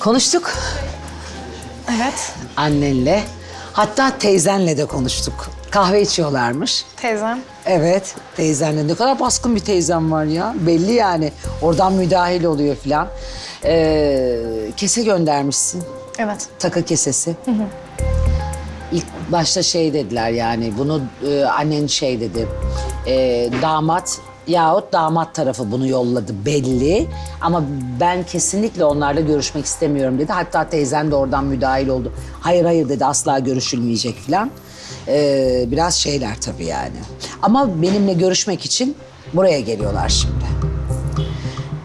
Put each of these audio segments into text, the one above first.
Konuştuk Evet. annenle. Hatta teyzenle de konuştuk. Kahve içiyorlarmış. Teyzem. Evet, teyzenle ne kadar baskın bir teyzem var ya. Belli yani. Oradan müdahil oluyor filan. Ee, kese göndermişsin. Evet. Takı kesesi. İlk başta şey dediler yani bunu e, annen şey dedi. e, damat yahut damat tarafı bunu yolladı belli. Ama ben kesinlikle onlarla görüşmek istemiyorum dedi. Hatta teyzen de oradan müdahil oldu. Hayır hayır dedi asla görüşülmeyecek filan. Ee, biraz şeyler tabii yani. Ama benimle görüşmek için buraya geliyorlar şimdi.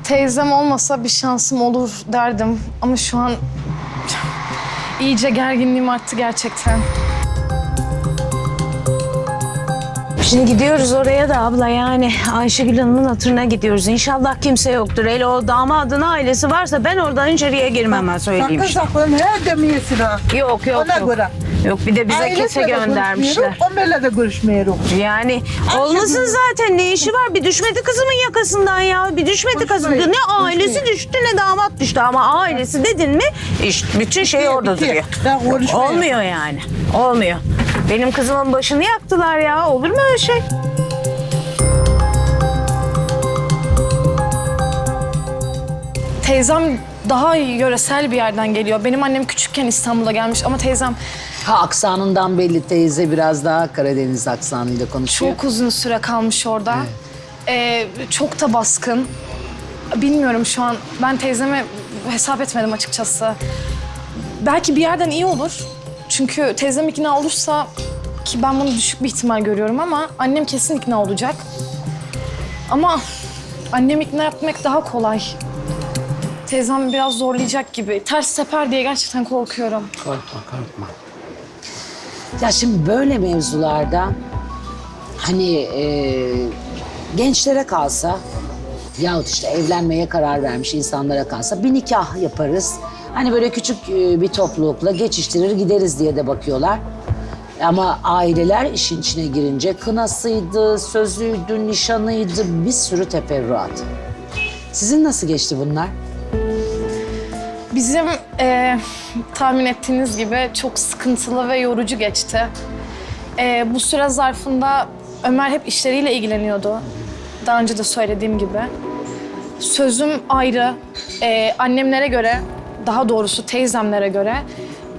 Teyzem olmasa bir şansım olur derdim. Ama şu an iyice gerginliğim arttı gerçekten. Şimdi gidiyoruz oraya da abla yani Ayşegül Hanım'ın hatırına gidiyoruz. İnşallah kimse yoktur. Hele o damadın ailesi varsa ben oradan içeriye girmem ben söyleyeyim Sakın sakın her demeyesin ha. Yok yok Ona yok. göre. Yok bir de bize Ailesiyle kese de göndermişler. görüşmüyorum, Onlarla da görüşmüyorum. Yani olmasın zaten ne işi var? Bir düşmedi kızımın yakasından ya. Bir düşmedi kızım. Konuşmayın, Ne ailesi konuşmayın. düştü ne damat düştü. Ama ailesi dedin mi işte bütün şey orada duruyor. Ben konuşmayayım. Olmuyor yani. Olmuyor. Benim kızımın başını yaktılar ya. Olur mu öyle şey? Teyzem daha yöresel bir yerden geliyor. Benim annem küçükken İstanbul'a gelmiş ama teyzem Ha aksanından belli teyze biraz daha Karadeniz aksanıyla konuşuyor. çok uzun süre kalmış orada. Ee, çok da baskın. Bilmiyorum şu an. Ben teyzeme hesap etmedim açıkçası. Belki bir yerden iyi olur. Çünkü teyzem ikna olursa ki ben bunu düşük bir ihtimal görüyorum ama annem kesin ikna olacak. Ama annem ikna etmek daha kolay. Teyzem biraz zorlayacak gibi. Ters teper diye gerçekten korkuyorum. Korkma korkma. Ya şimdi böyle mevzularda hani e, gençlere kalsa yahut işte evlenmeye karar vermiş insanlara kalsa bir nikah yaparız. Hani böyle küçük e, bir toplulukla geçiştirir gideriz diye de bakıyorlar. Ama aileler işin içine girince kınasıydı, sözüydü, nişanıydı bir sürü teferruat. Sizin nasıl geçti bunlar? Bizim eee, tahmin ettiğiniz gibi çok sıkıntılı ve yorucu geçti. Eee, bu süre zarfında Ömer hep işleriyle ilgileniyordu. Daha önce de söylediğim gibi. Sözüm ayrı. Eee, annemlere göre, daha doğrusu teyzemlere göre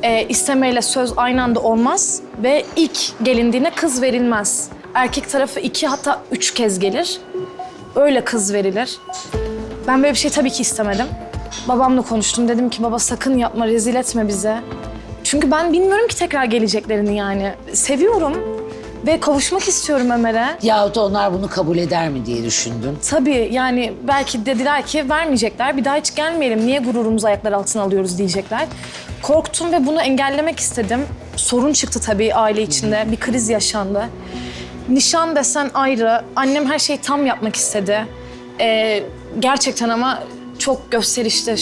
eee, istemeyle söz aynı anda olmaz ve ilk gelindiğine kız verilmez. Erkek tarafı iki hatta üç kez gelir. Öyle kız verilir. Ben böyle bir şey tabii ki istemedim. Babamla konuştum. Dedim ki baba sakın yapma, rezil etme bize. Çünkü ben bilmiyorum ki tekrar geleceklerini yani. Seviyorum ve kavuşmak istiyorum Ömer'e. Yahut onlar bunu kabul eder mi diye düşündün. Tabii yani belki dediler ki vermeyecekler. Bir daha hiç gelmeyelim. Niye gururumuzu ayaklar altına alıyoruz diyecekler. Korktum ve bunu engellemek istedim. Sorun çıktı tabii aile içinde. Bir kriz yaşandı. Nişan desen ayrı. Annem her şeyi tam yapmak istedi. Ee, gerçekten ama çok gösterişli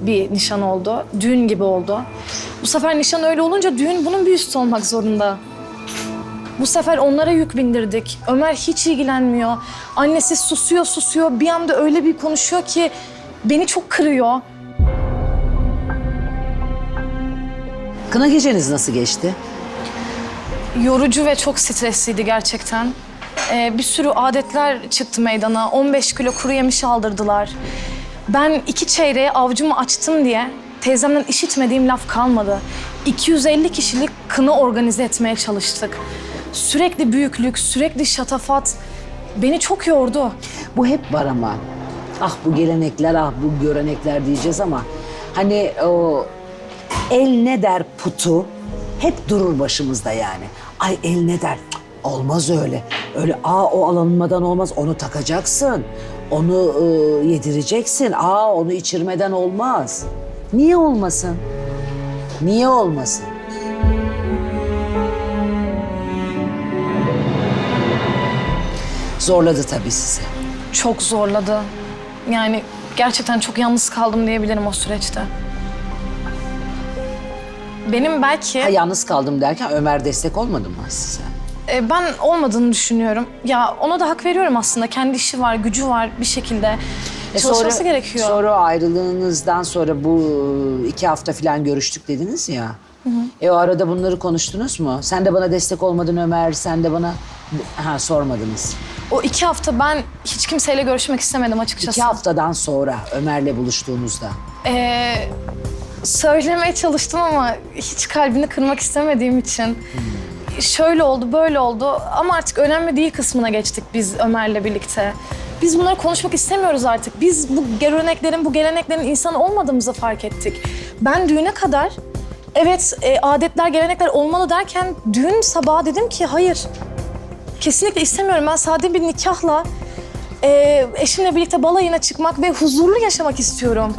bir nişan oldu. Düğün gibi oldu. Bu sefer nişan öyle olunca düğün bunun bir üstü olmak zorunda. Bu sefer onlara yük bindirdik. Ömer hiç ilgilenmiyor. Annesi susuyor susuyor. Bir anda öyle bir konuşuyor ki beni çok kırıyor. Kına geceniz nasıl geçti? Yorucu ve çok stresliydi gerçekten. Ee, bir sürü adetler çıktı meydana. 15 kilo kuru yemiş aldırdılar. Ben iki çeyreğe avcumu açtım diye teyzemden işitmediğim laf kalmadı. 250 kişilik kına organize etmeye çalıştık. Sürekli büyüklük, sürekli şatafat beni çok yordu. Bu hep var ama. Ah bu gelenekler, ah bu görenekler diyeceğiz ama hani o el ne der putu hep durur başımızda yani. Ay el ne der? Olmaz öyle. Öyle aa o alınmadan olmaz. Onu takacaksın. Onu e, yedireceksin. Aa onu içirmeden olmaz. Niye olmasın? Niye olmasın? Zorladı tabii sizi. Çok zorladı. Yani gerçekten çok yalnız kaldım diyebilirim o süreçte. Benim belki... Ha, yalnız kaldım derken Ömer destek olmadı mı size? E, ben olmadığını düşünüyorum. Ya ona da hak veriyorum aslında. Kendi işi var, gücü var bir şekilde. Çalışması gerekiyor. Sonra ayrılığınızdan sonra bu iki hafta falan görüştük dediniz ya. E o arada bunları konuştunuz mu? Sen de bana destek olmadın Ömer, sen de bana... Ha sormadınız. O iki hafta ben hiç kimseyle görüşmek istemedim açıkçası. İki haftadan sonra Ömer'le buluştuğunuzda. Ee, söylemeye çalıştım ama hiç kalbini kırmak istemediğim için şöyle oldu, böyle oldu ama artık önemli değil kısmına geçtik biz Ömer'le birlikte. Biz bunları konuşmak istemiyoruz artık. Biz bu göreneklerin, bu geleneklerin insan olmadığımızı fark ettik. Ben düğüne kadar evet e, adetler, gelenekler olmalı derken düğün sabahı dedim ki hayır. Kesinlikle istemiyorum. Ben sade bir nikahla e, eşimle birlikte balayına çıkmak ve huzurlu yaşamak istiyorum.